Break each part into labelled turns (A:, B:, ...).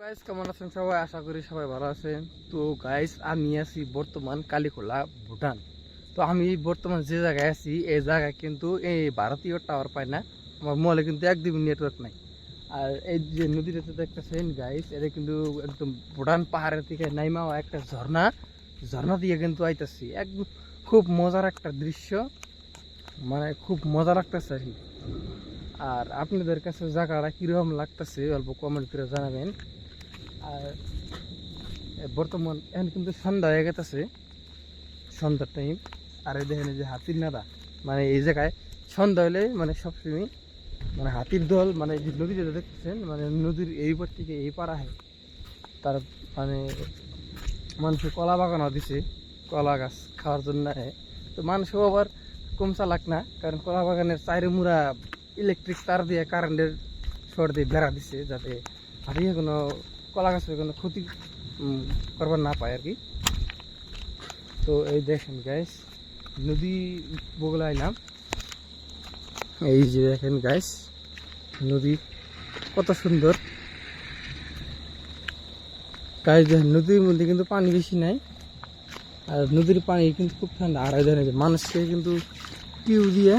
A: Guys কেমন আছেন সবাই? আশা করি সবাই ভালো আছেন। তো গাইস আমি আছি বর্তমান কালীখোলা, ভুটান। তো আমি বর্তমান যে জায়গায় আছি এই জায়গায় কিন্তু এই ভারতীয় টাওয়ার পাই না। আমার মোবাইলে কিন্তু একদমই নেটওয়ার্ক নাই। আর এই যে নদীটাতে দেখতেছেন গাইস এটা কিন্তু একদম ভুটান পাহাড়ের থেকে নাইমা একটা ঝর্ণা। ঝর্ণা দিয়ে কিন্তু আইতাছি। একদম খুব মজার একটা দৃশ্য। মানে খুব মজা লাগতেছে আর কি। আর আপনাদের কাছে জায়গাটা কীরকম লাগতেছে, অল্প কমেন্ট করে জানাবেন। আর বর্তমান এখন কিন্তু সন্ধ্যা হয়ে গেছে সন্ধ্যার টাইম আর দেখেন যে হাতির নাদা। মানে এই জায়গায় সন্ধ্যা হলে মানে সবসময় মানে হাতির দল মানে যে নদীটা দেখতেছেন মানে নদীর এই পার থেকে এই পার আহে তার মানে মানুষে কলা বাগানও দিছে, কলা গাছ খাওয়ার জন্য। আহে তো মানুষও আবার কম চালাক না, কারণ কলা বাগানের চাইরে মুড়া ইলেকট্রিক তার দিয়ে কারেন্টের শর্ট দিয়ে বেড়া দিছে, যাতে হারিয়ে কোনো কলা গাছের কোনো ক্ষতি করবার না পায় আর কি। তো এই দেখেন গাইস নদী বগলে আইলাম এই যে দেখেন গাইস নদী কত সুন্দর। গাইস দেখেন, নদীর মধ্যে কিন্তু পানি বেশি নাই। আর নদীর পানি কিন্তু খুব ঠান্ডা। আর দেখেন মানুষকে কিন্তু টিউ দিয়ে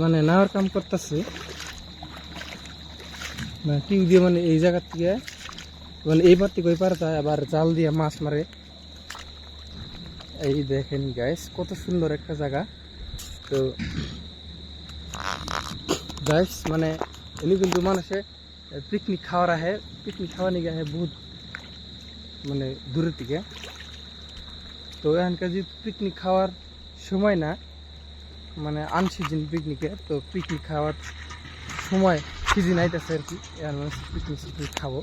A: মানে নেওয়ার কাম করতেছে। মানে টিউ দিয়ে মানে এই জায়গার থেকে মানে এই পার থেকে ওই পারে যায়, আবার জাল দিয়ে মাছ মারে। এই দেখেন গাইস কত সুন্দর একটা জায়গা। তো গাইস মানে এনে কিন্তু মানুষে পিকনিক খাওয়ার আহে পিকনিক খাওয়া নিয়ে আহে বহুত মানে দূরের থেকে তো এখানকার যে পিকনিক খাওয়ার সময় না মানে আনসিজন পিকনিকে তো পিকনিক খাওয়ার সময় সিজন আইতেছে আর কি এর মানে পিকনিক খাব।